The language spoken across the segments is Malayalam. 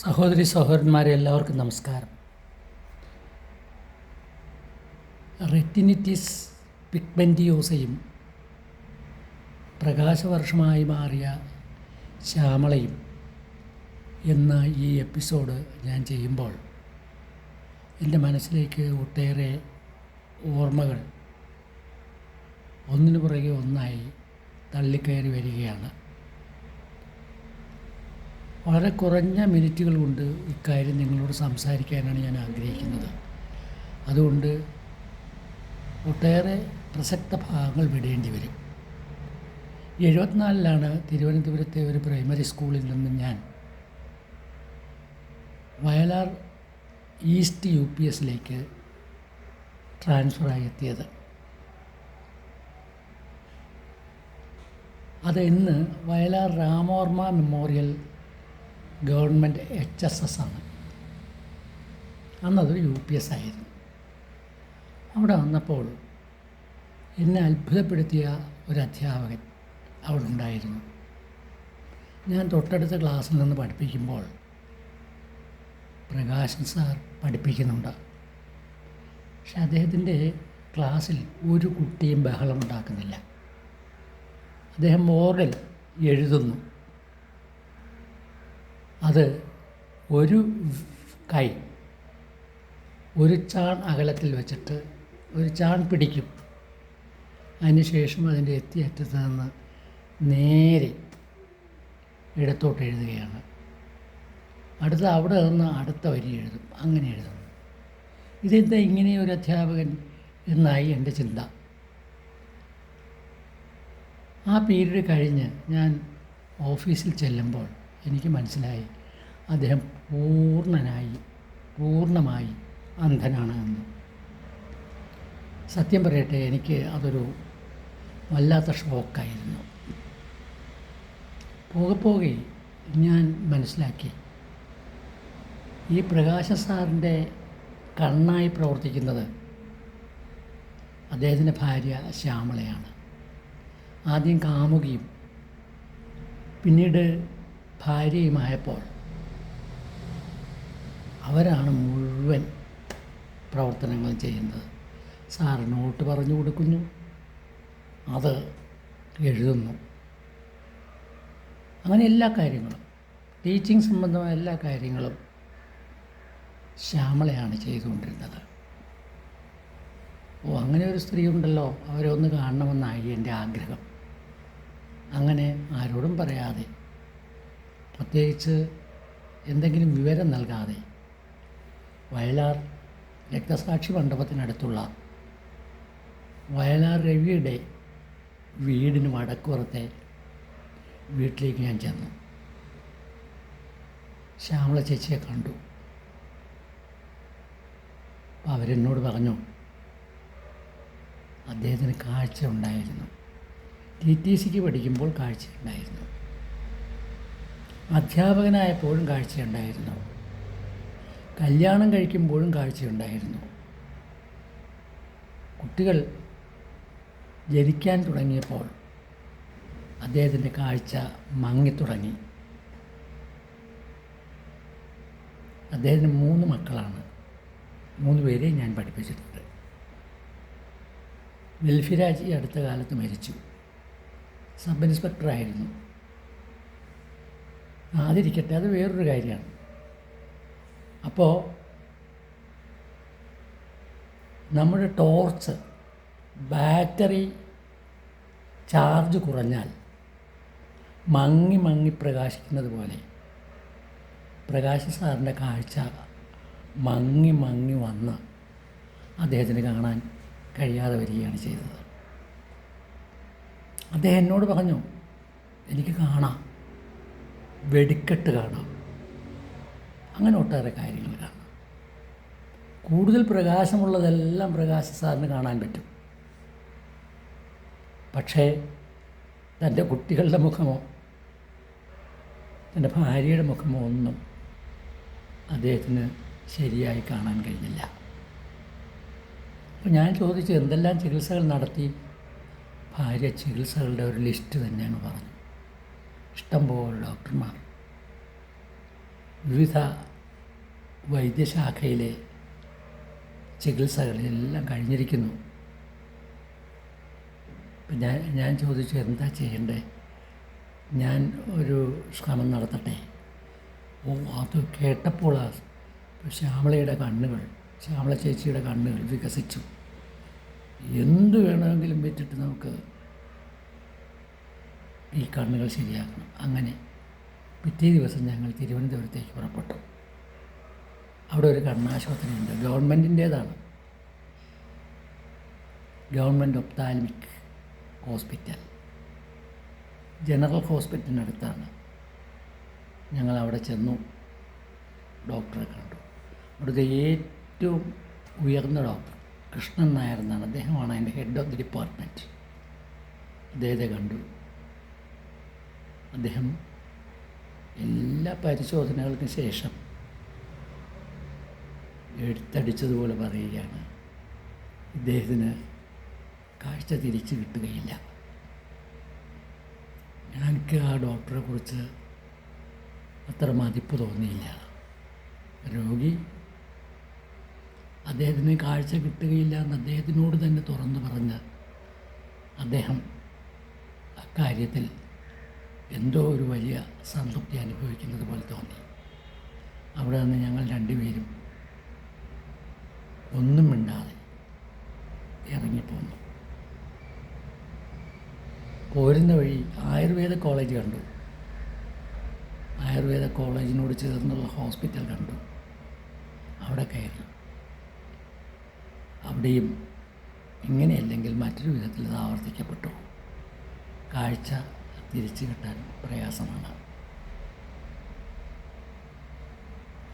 സഹോദരി സഹോദരന്മാരെ എല്ലാവർക്കും നമസ്കാരം. റെറ്റിനിറ്റിസ് പിഗ്മെന്റിയോസയും പ്രകാശവർഷമായി മാറിയ ശ്യാമളയും എന്ന ഈ എപ്പിസോഡ് ഞാൻ ചെയ്യുമ്പോൾ എന്റെ മനസ്സിലേക്ക് ഒട്ടേറെ ഓർമ്മകൾ ഒന്നിനു പുറകെ ഒന്നായി തള്ളിക്കയറി വരികയാണ്. വളരെ കുറഞ്ഞ മിനിറ്റുകൾ കൊണ്ട് ഇക്കാര്യം നിങ്ങളോട് സംസാരിക്കാനാണ് ഞാൻ ആഗ്രഹിക്കുന്നത്. അതുകൊണ്ട് ഒട്ടേറെ പ്രസക്ത ഭാഗങ്ങൾ വിടേണ്ടി വരും. എഴുപത്തിനാലിലാണ് തിരുവനന്തപുരത്തെ ഒരു പ്രൈമറി സ്കൂളിൽ നിന്ന് ഞാൻ വയലാർ ഈസ്റ്റ് യു പി എസിലേക്ക് ട്രാൻസ്ഫറായി എത്തിയത്. അത് ഇന്ന് Vayalar Ramavarma memorial government H S S ആണ്. അന്നതൊരു യു പി എസ് ആയിരുന്നു. അവിടെ വന്നപ്പോൾ എന്നെ അത്ഭുതപ്പെടുത്തിയ ഒരു അധ്യാപകൻ അവിടെ ഉണ്ടായിരുന്നു. ഞാൻ തൊട്ടടുത്ത ക്ലാസ്സിൽ നിന്ന് പഠിപ്പിക്കുമ്പോൾ പ്രകാശൻ സാർ പഠിപ്പിക്കുന്നുണ്ട്. പക്ഷെ അദ്ദേഹത്തിന്റെ ക്ലാസ്സിൽ ഒരു കുട്ടിയും ബഹളം ഉണ്ടാക്കുന്നില്ല. അദ്ദേഹം ബോർഡിൽ എഴുതുന്നു. അത് ഒരു കൈ ഒരു ചാൺ അകലത്തിൽ വെച്ചിട്ട് ഒരു ചാൺ പിടിക്കും. അതിനുശേഷം അതിന്റെ എത്തിയറ്റത്ത് നിന്ന് നേരെ ഇടത്തോട്ട് എഴുതുകയാണ്. അടുത്ത അവിടെ നിന്ന് അടുത്ത വരി എഴുതും. അങ്ങനെ എഴുതുന്നു. ഇതെന്താ ഇങ്ങനെ ഒരു അധ്യാപകൻ എന്നായി എന്റെ ചിന്ത. ആ പീരീഡ് കഴിഞ്ഞ് ഞാൻ ഓഫീസിൽ ചെല്ലുമ്പോൾ എനിക്ക് മനസ്സിലായി. അദ്ദേഹം പൂർണനായി പൂർണമായി അന്ധനാണ് എന്ന്. സത്യം പറയട്ടെ എനിക്ക് അതൊരു വല്ലാത്ത ഷോക്കായിരുന്നു. പോകെ പോകെ ഞാൻ മനസ്സിലാക്കി. ഈ പ്രകാശ സാറിന്റെ കണ്ണായി പ്രവർത്തിക്കുന്നത് അദ്ദേഹത്തിന്റെ ഭാര്യ ശ്യാമളയാണ്. ആദ്യം കാമുകിയും പിന്നീട് ഭാര്യയുമായപ്പോൾ അവരാണ് മുഴുവൻ പ്രവർത്തനങ്ങൾ ചെയ്യുന്നത്. സാർ നോട്ട് പറഞ്ഞു കൊടുക്കുന്നു. അത് എഴുതുന്നു. അങ്ങനെ എല്ലാ കാര്യങ്ങളും ടീച്ചിങ് സംബന്ധമായ എല്ലാ കാര്യങ്ങളും ശ്യാമളയാണ് ചെയ്തുകൊണ്ടിരുന്നത്. ഓ അങ്ങനെ ഒരു സ്ത്രീ ഉണ്ടല്ലോ. അവരെ ഒന്ന് കാണണമെന്നായി എന്റെ ആഗ്രഹം. അങ്ങനെ ആരോടും പറയാതെ പ്രത്യേകിച്ച് എന്തെങ്കിലും വിവരം നൽകാതെ വയലാർ രക്തസാക്ഷി മണ്ഡപത്തിനടുത്തുള്ള വയലാർ രവിയുടെ വീടിന് വടക്കുറത്തെ വീട്ടിലേക്ക് ഞാൻ ചെന്നു. ശ്യാമള ചേച്ചിയെ കണ്ടു. അവരെന്നോട് പറഞ്ഞു അദ്ദേഹത്തിന് കാഴ്ച ഉണ്ടായിരുന്നു. ടി ടി സിക്ക് പഠിക്കുമ്പോൾ കാഴ്ചയുണ്ടായിരുന്നു അധ്യാപകനായപ്പോഴും കാഴ്ചയുണ്ടായിരുന്നു. കല്യാണം കഴിക്കുമ്പോഴും കാഴ്ചയുണ്ടായിരുന്നു. കുട്ടികൾ ജനിക്കാൻ തുടങ്ങിയപ്പോൾ അദ്ദേഹത്തിന്റെ കാഴ്ച മങ്ങിത്തുടങ്ങി. അദ്ദേഹത്തിന് മൂന്ന് മക്കളാണ്. മൂന്ന് പേരെയും ഞാൻ പഠിപ്പിച്ചിട്ടുണ്ട്. വെൽഫിരാജ് ഈ അടുത്ത കാലത്ത് മരിച്ചു. സബ് ഇൻസ്പെക്ടറായിരുന്നു. ആതിരിക്കട്ടെ അത് വേറൊരു കാര്യമാണ്. അപ്പോൾ നമ്മുടെ ടോർച്ച് ബാറ്ററി ചാർജ് കുറഞ്ഞാൽ മങ്ങി മങ്ങി പ്രകാശിക്കുന്നത് പോലെ പ്രകാശ സാറിന്റെ കാഴ്ച മങ്ങി മങ്ങി വന്ന് അദ്ദേഹത്തിന് കാണാൻ കഴിയാതെ വരികയാണ് ചെയ്തത്. അദ്ദേഹം എന്നോട് പറഞ്ഞു എനിക്ക് കാണാം. വെടിക്കെട്ട് കാണാം. അങ്ങനെ ഒട്ടേറെ കാര്യങ്ങൾ കാണാം. കൂടുതൽ പ്രകാശമുള്ളതെല്ലാം പ്രകാശ സാറിന് കാണാൻ പറ്റും. പക്ഷേ തന്റെ കുട്ടികളുടെ മുഖമോ തന്റെ ഭാര്യയുടെ മുഖമോ ഒന്നും അദ്ദേഹത്തിന് ശരിയായി കാണാൻ കഴിഞ്ഞില്ല. അപ്പോൾ ഞാൻ ചോദിച്ചു എന്തെല്ലാം ചികിത്സകൾ നടത്തി? ഭാര്യ ചികിത്സകളുടെ ഒരു ലിസ്റ്റ് തന്നെയാണ് പറഞ്ഞു. ഇഷ്ടംപോലെ ഡോക്ടർമാർ വിവിധ വൈദ്യശാഖയിലെ ചികിത്സകളെല്ലാം കഴിഞ്ഞിരിക്കുന്നു. ഞാൻ ഞാൻ ചോദിച്ചു എന്താ ചെയ്യണ്ടേ? ഞാൻ ഒരു ശ്രമം നടത്തട്ടെ? ഓ അത് കേട്ടപ്പോൾ ശ്യാമളയുടെ കണ്ണുകൾ ശ്യാമള ചേച്ചിയുടെ കണ്ണുകൾ വികസിച്ചു. എന്ത് വേണമെങ്കിലും വെച്ചിട്ട് നമുക്ക് ഈ കണ്ണുകൾ ശരിയാക്കണം അങ്ങനെ പിറ്റേ ദിവസം ഞങ്ങൾ തിരുവനന്തപുരത്തേക്ക് പുറപ്പെട്ടു. അവിടെ ഒരു കണ്ണാശുപത്രിയുണ്ട് ഗവൺമെന്റിന്റേതാണ് ഗവൺമെന്റ് ഒപ്താൽമിക് ഹോസ്പിറ്റൽ. ജനറൽ ഹോസ്പിറ്റലിനടുത്താണ്. ഞങ്ങൾ അവിടെ ചെന്നു. ഡോക്ടറെ കണ്ടു. അവിടുത്തെ ഏറ്റവും ഉയർന്ന ഡോക്ടർ കൃഷ്ണൻ നായർ എന്നാണ്. അദ്ദേഹമാണ് അതിന്റെ ഹെഡ് ഓഫ് ദി ഡിപ്പാർട്ട്മെന്റ്. അദ്ദേഹത്തെ കണ്ടു. അദ്ദേഹം എല്ലാ പരിശോധനകൾക്കും ശേഷം എടുത്തടിച്ചതുപോലെ പറയുകയാണ്. ഇദ്ദേഹത്തിന് കാഴ്ച തിരിച്ചു കിട്ടുകയില്ല. എനിക്ക് ആ ഡോക്ടറെ കുറിച്ച് അത്ര മതിപ്പ് തോന്നിയില്ല. രോഗി അദ്ദേഹത്തിന് കാഴ്ച കിട്ടുകയില്ല എന്ന് അദ്ദേഹത്തിനോട് തന്നെ തുറന്നു പറഞ്ഞ് അദ്ദേഹം അക്കാര്യത്തിൽ എന്തോ ഒരു വലിയ സംതൃപ്തി അനുഭവിക്കുന്നത് പോലെ തോന്നി. അവിടെ നിന്ന് ഞങ്ങൾ രണ്ടുപേരും ഒന്നും മിണ്ടാതെ ഇറങ്ങിപ്പോന്നു. പോരുന്ന വഴി ആയുർവേദ കോളേജ് കണ്ടു. ആയുർവേദ കോളേജിനോട് ചേർന്നുള്ള ഹോസ്പിറ്റൽ കണ്ടു. അവിടെ കയറി. അവിടെയും ഇങ്ങനെയല്ലെങ്കിൽ മറ്റൊരു വിധത്തിൽ ഇത് ആവർത്തിക്കപ്പെട്ടു? കാഴ്ച തിരിച്ചു കിട്ടാൻ പ്രയാസമാണ്.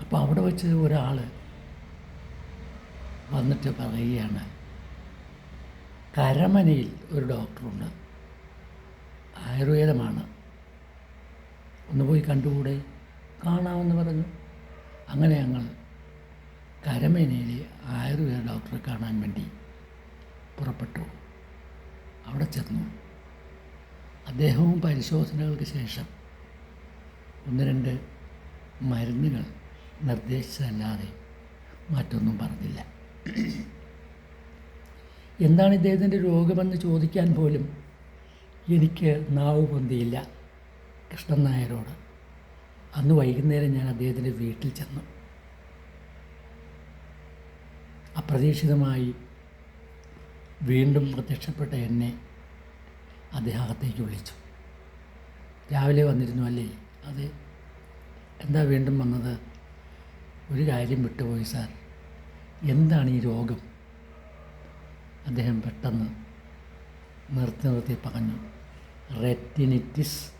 അപ്പോൾ അവിടെ വെച്ച് ഒരാൾ വന്നിട്ട് പറയുകയാണ് കരമനയിൽ ഒരു ഡോക്ടറുണ്ട്. ആയുർവേദമാണ്. ഒന്ന് പോയി കണ്ടുകൂടെ? കാണാമെന്ന് പറഞ്ഞു. അങ്ങനെ ഞങ്ങൾ കരമേനയിലെ ആയുർവേദ ഡോക്ടറെ കാണാൻ വേണ്ടി പുറപ്പെട്ടു. അവിടെ ചെന്നു. അദ്ദേഹവും പരിശോധനകൾക്ക് ശേഷം ഒന്ന് രണ്ട് മരുന്നുകൾ നിർദ്ദേശിച്ചതല്ലാതെ മറ്റൊന്നും പറഞ്ഞില്ല. എന്താണ് ഇദ്ദേഹത്തിന്റെ രോഗമെന്ന് ചോദിക്കാൻ പോലും എനിക്ക് നാവ് പൊന്തിയില്ല കൃഷ്ണൻ നായരോട്. അന്ന് വൈകുന്നേരം ഞാൻ അദ്ദേഹത്തിന്റെ വീട്ടിൽ ചെന്നു. അപ്രതീക്ഷിതമായി വീണ്ടും പ്രത്യക്ഷപ്പെട്ട എന്നെ അദ്ദേഹം അകത്തേക്ക് വിളിച്ചു. രാവിലെ വന്നിരുന്നു അല്ലേ? അതെ. എന്താ വീണ്ടും വന്നത്? ഒരു കാര്യം വിട്ടുപോയി സാർ. എന്താണ് ഈ രോഗം? അദ്ദേഹം പെട്ടെന്ന് നിർത്തി നിർത്തി പറഞ്ഞു. റെറ്റിനിറ്റിസ്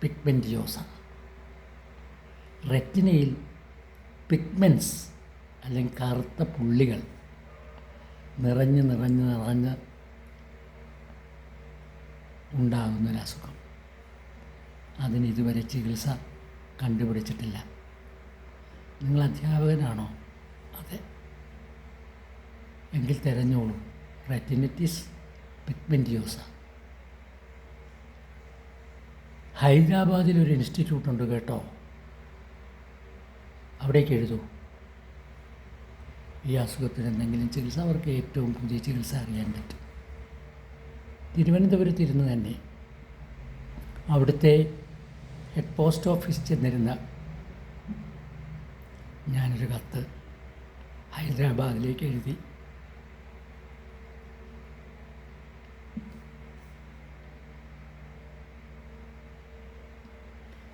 പിഗ്മെന്റിയോസ റെറ്റിനയിൽ പിഗ്മെന്റ്സ് അല്ലെങ്കിൽ കറുത്ത പുള്ളികൾ നിറഞ്ഞ് നിറഞ്ഞ് നിറഞ്ഞ് ഉണ്ടാകുന്നൊരസുഖം. അതിന് ഇതുവരെ ചികിത്സ കണ്ടുപിടിച്ചിട്ടില്ല. നിങ്ങൾ അധ്യാപകനാണോ? അതെ. എങ്കിൽ തിരഞ്ഞോളൂ. റെറ്റിനിറ്റിസ് പിഗ്മെന്റിയോസ ഹൈദരാബാദിൽ ഒരു ഇൻസ്റ്റിറ്റ്യൂട്ട് ഉണ്ട് കേട്ടോ. അവിടേക്ക് എഴുതൂ. ഈ അസുഖത്തിന് എന്തെങ്കിലും ചികിത്സ അവർക്ക് ഏറ്റവും പുതിയ ചികിത്സ അറിയാൻ പറ്റും. തിരുവനന്തപുരത്ത് ഇരുന്ന് തന്നെ അവിടുത്തെ ഹെഡ് പോസ്റ്റ് ഓഫീസ് ചെന്നിരുന്ന ഞാനൊരു കത്ത് ഹൈദരാബാദിലേക്ക് എഴുതി.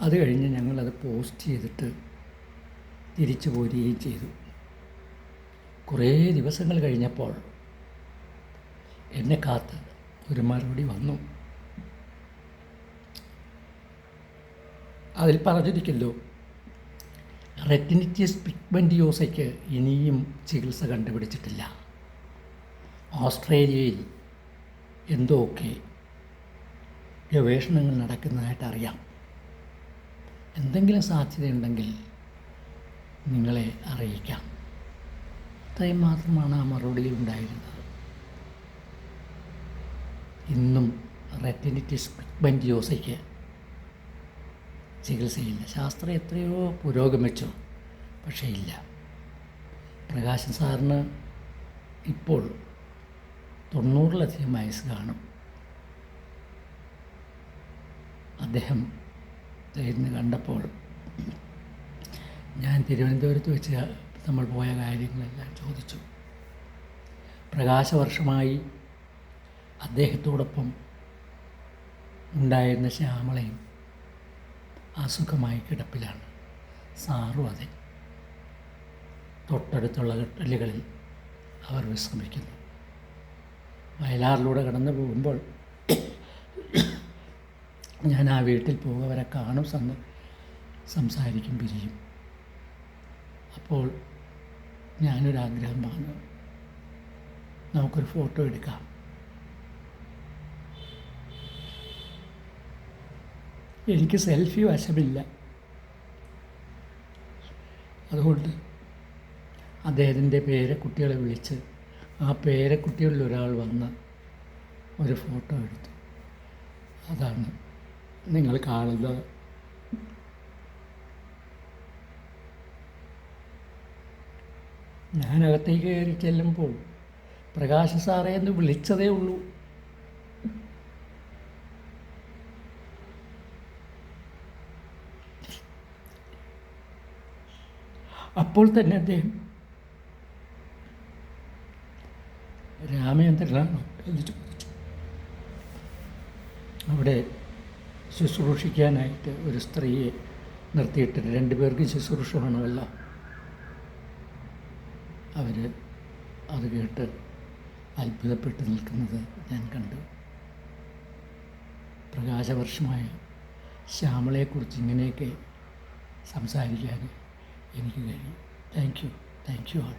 അത് കഴിഞ്ഞ് ഞങ്ങളത് പോസ്റ്റ് ചെയ്തിട്ട് തിരിച്ചു പോരുകയും ചെയ്തു. കുറേ ദിവസങ്ങൾ കഴിഞ്ഞപ്പോൾ എന്നെ കാത്ത് ഒരു മറുപടി വന്നു. അതിൽ പറഞ്ഞിരിക്കല്ലോ റെറ്റിനിറ്റിയസ് പിഗ്മെന്റിയോസയ്ക്ക് ഇനിയും ചികിത്സ കണ്ടുപിടിച്ചിട്ടില്ല. ഓസ്ട്രേലിയയിൽ എന്തോക്കെ ഗവേഷണങ്ങൾ നടക്കുന്നതായിട്ട് അറിയാം. എന്തെങ്കിലും സാധ്യതയുണ്ടെങ്കിൽ നിങ്ങളെ അറിയിക്കാം. ഇത്രയും മാത്രമാണ് ആ മറുപടിയിൽ ഉണ്ടായിരുന്നത് ഇന്നും റെറ്റിനിറ്റിസ് പിഗ്മെന്റിയോസയ്ക്ക് ചികിത്സയില്ല. ശാസ്ത്രം എത്രയോ പുരോഗമിച്ചു പക്ഷേ ഇല്ല. പ്രകാശൻ സാറിന് ഇപ്പോൾ തൊണ്ണൂറിലധികം വയസ്സ് കാണും. അദ്ദേഹം ഇന്ന് കണ്ടപ്പോൾ ഞാൻ തിരുവനന്തപുരത്ത് വെച്ച് നമ്മൾ പോയ കാര്യങ്ങളെല്ലാം ചോദിച്ചു. പ്രകാശവർഷമായി അദ്ദേഹത്തോടൊപ്പം ഉണ്ടായിരുന്ന ശ്യാമളയും അസുഖമായി കിടപ്പിലാണ്. സാറും അതെ. തൊട്ടടുത്തുള്ള കെട്ടലുകളിൽ അവർ വിശ്രമിക്കുന്നു. വയലാറിലൂടെ കടന്നു പോകുമ്പോൾ ഞാൻ ആ വീട്ടിൽ പോകും അവരെ കാണും സന്ന് സംസാരിക്കും പിരിയും. അപ്പോൾ ഞാനൊരാഗ്രഹം പറഞ്ഞു. നമുക്കൊരു ഫോട്ടോ എടുക്കാം. എനിക്ക് സെൽഫി വശമില്ല അതുകൊണ്ട് അദ്ദേഹത്തിന്റെ പേരക്കുട്ടികളെ വിളിച്ച് ആ പേരക്കുട്ടികളിൽ ഒരാൾ വന്ന് ഒരു ഫോട്ടോ എടുത്തു. അതാണ് നിങ്ങൾ കാണുന്നത്. ഞാനകത്തേക്ക് കയറി ചെല്ലുമ്പോൾ പ്രകാശ് സാറേ എന്ന് വിളിച്ചതേ ഉള്ളൂ. അപ്പോൾ തന്നെ അദ്ദേഹം രാമചന്ദ്രനാണോ എന്ന് ചോദിച്ചു. അവിടെ ശുശ്രൂഷിക്കാനായിട്ട് ഒരു സ്ത്രീയെ നിർത്തിയിട്ട് രണ്ടുപേർക്കും ശുശ്രൂഷ വേണമല്ല. അവർ അത് കേട്ട് അത്ഭുതപ്പെട്ട് നിൽക്കുന്നത് ഞാൻ കണ്ടു. പ്രകാശവർഷമായ ശ്യാമളയെക്കുറിച്ച് ഇങ്ങനെയൊക്കെ സംസാരിക്കാൻ എനിക്ക് കഴിയും thank you thank you all